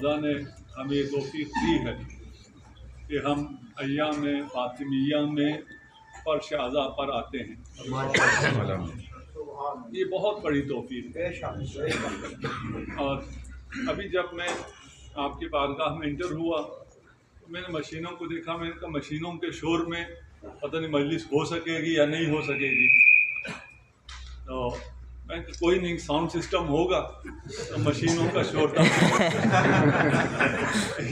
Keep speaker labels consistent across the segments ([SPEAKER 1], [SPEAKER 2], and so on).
[SPEAKER 1] خدا نے ہمیں یہ توفیق دی ہے کہ ہم ایام فاطمیہ میں فرش اعضا پر آتے ہیں۔ یہ بہت بڑی توفیق ہے۔ اور ابھی جب میں آپ کی بارگاہ میں انٹر ہوا تو میں نے مشینوں کو دیکھا، میں نے کہا مشینوں کے شور میں پتہ نہیں مجلس ہو سکے گی یا نہیں ہو سکے گی۔ تو میں کوئی نہیں ساؤنڈ سسٹم ہوگا تو مشینوں کا شور تھا۔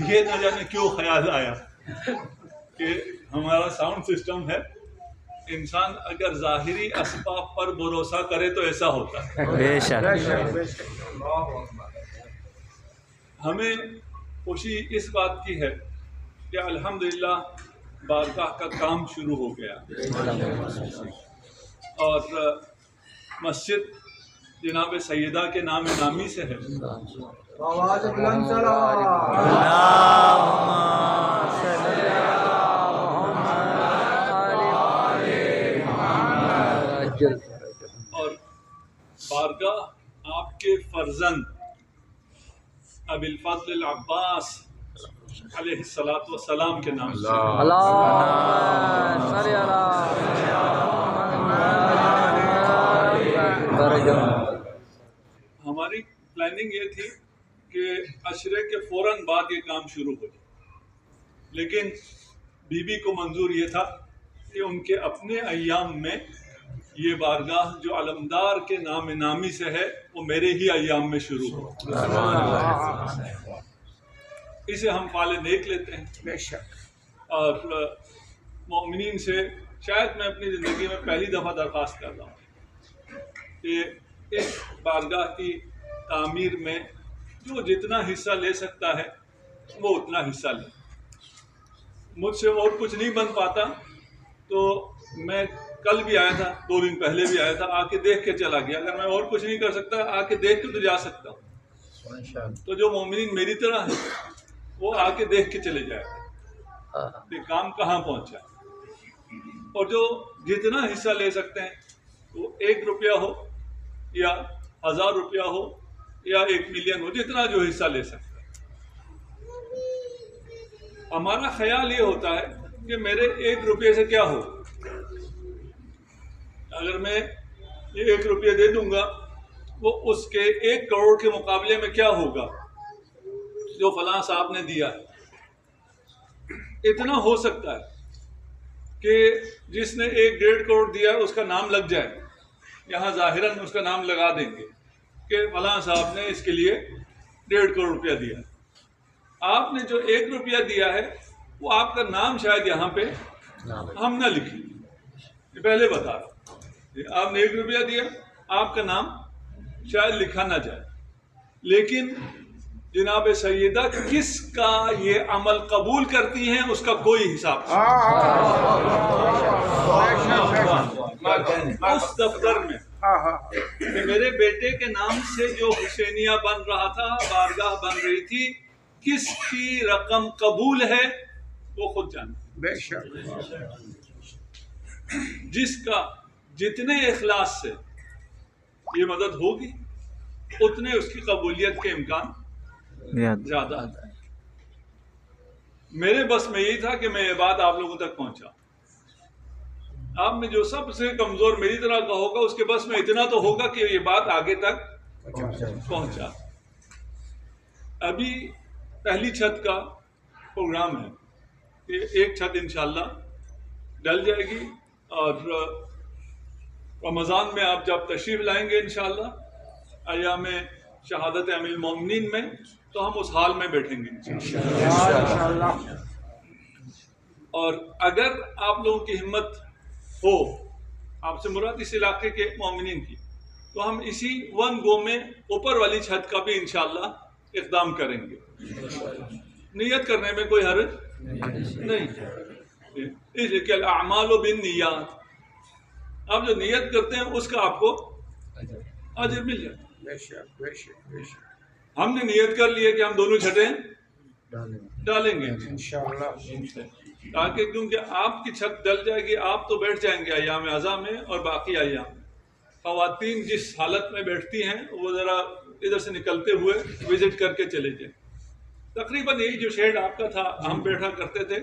[SPEAKER 1] یہ نہ جانے کیوں خیال آیا کہ ہمارا ساؤنڈ سسٹم ہے۔ انسان اگر ظاہری اسباب پر بھروسہ کرے تو ایسا ہوتا ہے۔
[SPEAKER 2] بے شک۔
[SPEAKER 1] ہمیں خوشی اس بات کی ہے کہ الحمدللہ بارگاہ کا کام شروع ہو گیا۔ اور مسجد جناب سیدہ کے نام نامی سے ہے۔
[SPEAKER 3] آواز بلند
[SPEAKER 1] اور بارگاہ آپ کے فرزند اب الفضل العباس علیہ السلاۃ والسلام کے نام سے۔ ہماری پلاننگ یہ تھی کہ عشرے کے فوراً بعد یہ کام شروع ہو جائے۔ لیکن بی بی کو منظور یہ تھا کہ ان کے اپنے ایام میں یہ بارگاہ جو علمدار کے نام نامی سے ہے وہ میرے ہی ایام میں شروع ہو۔ اسے ہم فال نیک لیتے ہیں۔
[SPEAKER 3] بے شک۔
[SPEAKER 1] اور مومنین سے شاید میں اپنی زندگی میں پہلی دفعہ درخواست کر رہا ہوں کہ اس بارگاہ کی تعمیر میں جو جتنا حصہ لے سکتا ہے وہ اتنا حصہ لے۔ مجھ سے اور کچھ نہیں بن پاتا تو میں کل بھی آیا تھا دو دن پہلے بھی آیا تھا آ کے دیکھ کے چلا گیا۔ اگر میں اور کچھ نہیں کر سکتا آ کے دیکھ کے تو جا سکتا ہوں۔ تو جو مومنین میری طرح ہیں وہ آ کے دیکھ کے چلے جائے۔ کہ کام کہاں پہنچا؟ اور جو جتنا حصہ لے سکتے ہیں وہ ایک روپیہ ہو یا ہزار روپیہ ہو یا ایک ملین ہو، جتنا جو حصہ لے سکتے ہیں ہمارا خیال یہ ہوتا ہے کہ میرے ایک روپے سے کیا ہو؟ اگر میں یہ ایک روپیہ دے دوں گا، وہ اس کے ایک کروڑ کے مقابلے میں کیا ہوگا؟ جو فلاں صاحب نے دیا۔ ہے اتنا ہو سکتا ہے کہ جس نے ایک ڈیڑھ کروڑ دیا ہے اس کا نام لگ جائے۔ یہاں ظاہراً اس کا نام لگا دیں گے۔ کہ فلاں صاحب نے اس کے لیے ڈیڑھ کروڑ روپیہ دیا آپ نے جو ایک روپیہ دیا ہے وہ آپ کا نام شاید یہاں پہ ہم نہ لکھیں یہ پہلے بتا رہا آپ نے ایک روپیہ دیا آپ کا نام شاید لکھا نہ جائے لیکن جناب سیدہ کس کا یہ عمل قبول کرتی ہیں اس کا کوئی حساب۔ اس دفتر میں کہ میرے بیٹے کے نام سے جو حسینیہ بن رہا تھا بارگاہ بن رہی تھی کس کی رقم قبول ہے وہ خود جانتے
[SPEAKER 3] بے شک۔
[SPEAKER 1] جس کا جتنے اخلاص سے یہ مدد ہوگی اتنے اس کی قبولیت کے امکان زیادہ۔ ہے میرے بس میں یہی تھا کہ میں یہ بات آپ لوگوں تک پہنچا آپ میں جو سب سے کمزور میری طرح کا ہوگا اس کے بس میں اتنا تو ہوگا کہ یہ بات آگے تک پہنچا۔ ابھی پہلی چھت کا پروگرام ہے۔ ایک چھت انشاءاللہ ڈل جائے گی اور رمضان میں آپ جب تشریف لائیں گے انشاءاللہ ایام شہادت امل مومنین میں تو ہم اس حال میں بیٹھیں گے انشاءاللہ۔ اور اگر آپ لوگوں کی ہمت ہو آپ سے مراد اس علاقے کے مومنین کی تو ہم اسی ون گو میں اوپر والی چھت کا بھی انشاءاللہ اقدام کریں گے۔ نیت کرنے میں کوئی حرج نہیں۔ اس لیے کہ الاعمال و بن نیات آپ جو نیت کرتے ہیں اس کا آپ کو اجر مل
[SPEAKER 3] شک
[SPEAKER 1] ہم نے نیت کر لی ہے کہ ہم دونوں چھٹیں ڈالیں گے۔
[SPEAKER 3] انشاءاللہ۔
[SPEAKER 1] تاکہ کیونکہ آپ کی چھت ڈل جائے گی، آپ تو بیٹھ جائیں گے ایام اعضا میں اور باقی ایام میں۔ خواتین جس حالت میں بیٹھتی ہیں، وہ ذرا ادھر سے نکلتے ہوئے وزٹ کر کے چلے جائیں تقریباً یہی جو شیڈ آپ کا تھا، ہم بیٹھا کرتے تھے۔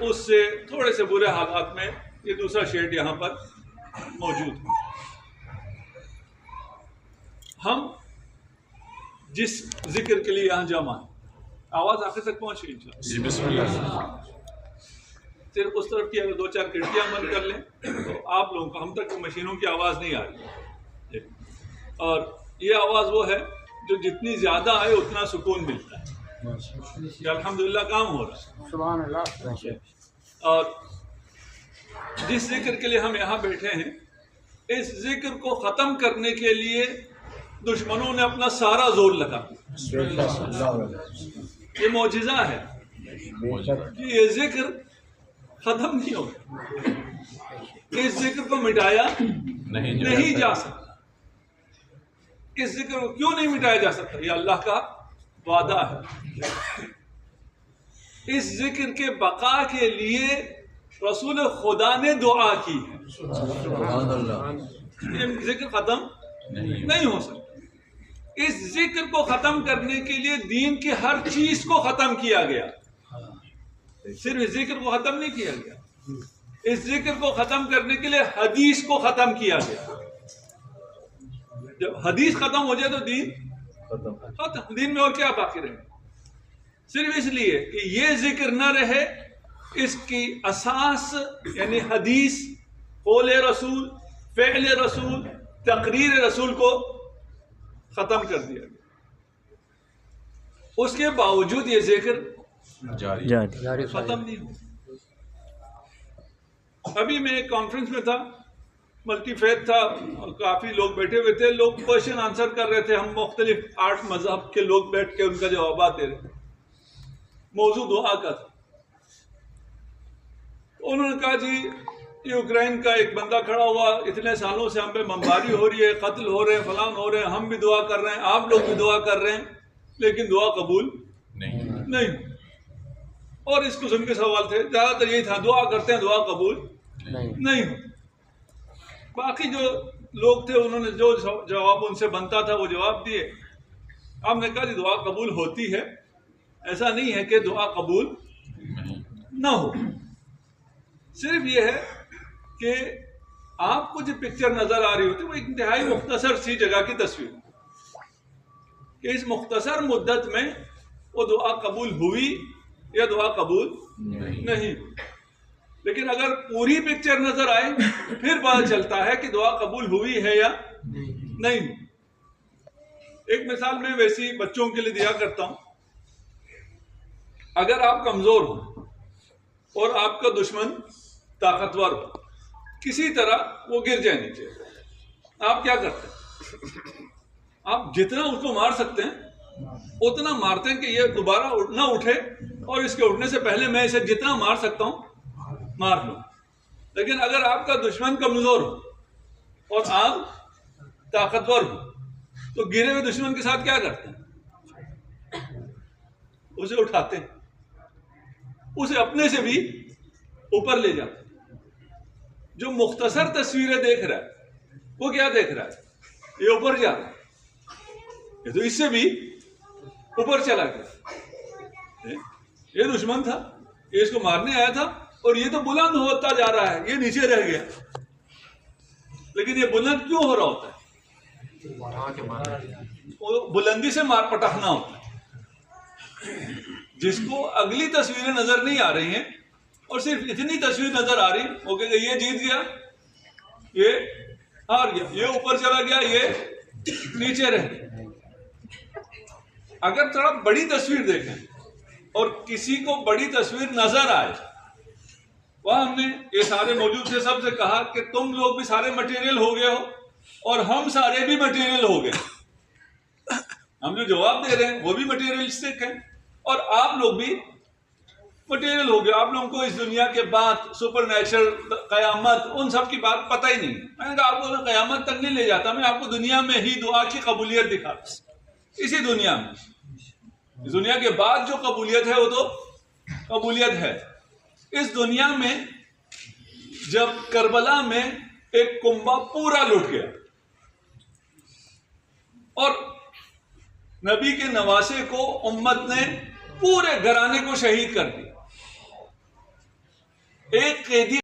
[SPEAKER 1] اس سے تھوڑے سے برے حالات میں یہ دوسرا شیڈ یہاں پر موجود ہے۔ ہم جس ذکر کے لیے یہاں جمع ہیں، آواز آخر تک پہنچ گئی انشاءاللہ۔
[SPEAKER 2] جی بسم اللہ۔
[SPEAKER 1] صرف اس طرف کی اگر دو چار کھڑکیاں بند کر لیں تو آپ لوگوں کو ہم تک مشینوں کی آواز نہیں آ رہی۔ اور یہ آواز وہ ہے جو جتنی زیادہ آئے اتنا سکون ملتا ہے۔ کہ الحمدللہ کام ہو رہا ہے۔
[SPEAKER 3] سبحان اللہ
[SPEAKER 1] اور جس ذکر کے لیے ہم یہاں بیٹھے ہیں اس ذکر کو ختم کرنے کے لیے دشمنوں نے اپنا سارا زور لگا۔ یہ معجزہ ہے۔ کہ یہ ذکر ختم نہیں ہوگا۔ اس ذکر کو مٹایا
[SPEAKER 2] نہیں
[SPEAKER 1] جا سکتا۔ اس ذکر کو کیوں نہیں مٹایا جا سکتا؟ یہ اللہ کا وعدہ ہے۔ اس ذکر کے بقا کے لیے رسول خدا نے دعا کی ہے۔ یہ ذکر ختم
[SPEAKER 2] نہیں۔
[SPEAKER 1] نہیں ہو سکتا۔ اس ذکر کو ختم کرنے کے لیے دین کی ہر چیز کو ختم کیا گیا۔ صرف اس ذکر کو ختم نہیں کیا گیا۔ اس ذکر کو ختم کرنے کے لیے حدیث کو ختم کیا گیا۔ جب حدیث ختم ہو جائے تو دین ختم۔ دین میں اور کیا باقی رہے؟ صرف اس لیے کہ یہ ذکر نہ رہے اس کی اساس یعنی حدیث قول رسول فعل رسول تقریر رسول کو ختم کر دیا گیا۔ اس کے باوجود یہ ذکر
[SPEAKER 2] جاری۔
[SPEAKER 1] ختم نہیں ابھی میں ایک کانفرنس میں تھا ملٹی فیتھ تھا اور کافی لوگ بیٹھے ہوئے تھے۔ لوگ کوشچن آنسر کر رہے تھے۔ ہم مختلف آٹھ مذہب کے لوگ بیٹھ کے ان کا جوابات دے رہے تھے۔ موضوع دعا کا تھا۔ انہوں نے کہا جی یہ یوکرائن کا ایک بندہ کھڑا ہوا اتنے سالوں سے ہم پہ بمباری ہو رہی ہے قتل ہو رہے ہیں فلان ہو رہے ہیں ہم بھی دعا کر رہے ہیں آپ لوگ بھی دعا کر رہے ہیں لیکن دعا قبول
[SPEAKER 2] نہیں۔
[SPEAKER 1] نہیں۔ اور اس قسم کے سوال تھے زیادہ تر یہی تھا دعا کرتے ہیں دعا قبول نہیں۔ ہو باقی جو لوگ تھے انہوں نے جو جواب ان سے بنتا تھا وہ جواب دیے۔ ہم نے کہا جی دعا قبول ہوتی ہے۔ ایسا نہیں ہے کہ دعا قبول نہ ہو۔ صرف یہ ہے کہ آپ کو جو پکچر نظر آ رہی ہوتی ہے وہ انتہائی مختصر سی جگہ کی تصویر۔ کہ اس مختصر مدت میں وہ دعا قبول ہوئی یا دعا قبول
[SPEAKER 2] نہیں۔
[SPEAKER 1] لیکن اگر پوری پکچر نظر آئے پھر پتا چلتا ہے کہ دعا قبول ہوئی ہے یا نہیں۔ ایک مثال میں ویسی بچوں کے لیے دیا کرتا ہوں۔ اگر آپ کمزور ہو اور آپ کا دشمن طاقتور ہو کسی طرح وہ گر جائے نیچے۔ آپ کیا کرتے ہیں؟ آپ جتنا اس کو مار سکتے ہیں اتنا مارتے ہیں کہ یہ دوبارہ نہ اٹھے۔ اور اس کے اٹھنے سے پہلے میں اسے جتنا مار سکتا ہوں، مار لوں۔ لیکن اگر آپ کا دشمن کمزور ہو اور آپ طاقتور ہو، تو گرے ہوئے دشمن کے ساتھ کیا کرتے ہیں؟ اسے اٹھاتے ہیں۔ اسے اپنے سے بھی اوپر لے جاتے ہیں۔ جو مختصر تصویریں دیکھ رہا ہے، وہ کیا دیکھ رہا ہے؟ یہ اوپر جا رہا ہے۔ یہ تو اس سے بھی اوپر چلا گیا۔ یہ دشمن تھا، یہ اس کو مارنے آیا تھا اور یہ تو بلند ہوتا جا رہا ہے، یہ نیچے رہ گیا۔ لیکن یہ بلند کیوں ہو رہا ہوتا ہے؟ بلندی سے مار پٹخنا ہوتا ہے۔ جس کو اگلی تصویریں نظر نہیں آ رہی ہیں اور صرف اتنی تصویر نظر آ رہی، وہ کہ یہ جیت گیا، یہ ہار گیا، یہ اوپر چلا گیا، یہ نیچے رہ گیا۔ اگر تھوڑا بڑی تصویر دیکھیں۔ اور کسی کو بڑی تصویر نظر آئے۔ وہاں ہم نے یہ سارے موجود تھے، سب سے کہا کہ تم لوگ بھی سارے مٹیریل ہو گئے ہو اور ہم سارے بھی مٹیریل ہو گئے۔ ہم جو جواب دے رہے ہیں، وہ بھی مٹیریلسٹک ہیں۔ اور آپ لوگ بھی مٹیریل ہو گئے۔ آپ لوگوں کو اس دنیا کے بعد سپر نیچرل قیامت، ان سب کی بات پتہ ہی نہیں۔ میں نے کہا، آپ کو قیامت تک نہیں لے جاتا، میں آپ کو دنیا میں ہی دعا کی قبولیت دکھاتا اسی دنیا میں۔ اس دنیا کے بعد جو قبولیت ہے وہ تو قبولیت ہے۔ اس دنیا میں جب کربلا میں ایک کنبا پورا لٹ گیا اور نبی کے نواسے کو امت نے پورے گھرانے کو شہید کر دیا۔ ایک قیدی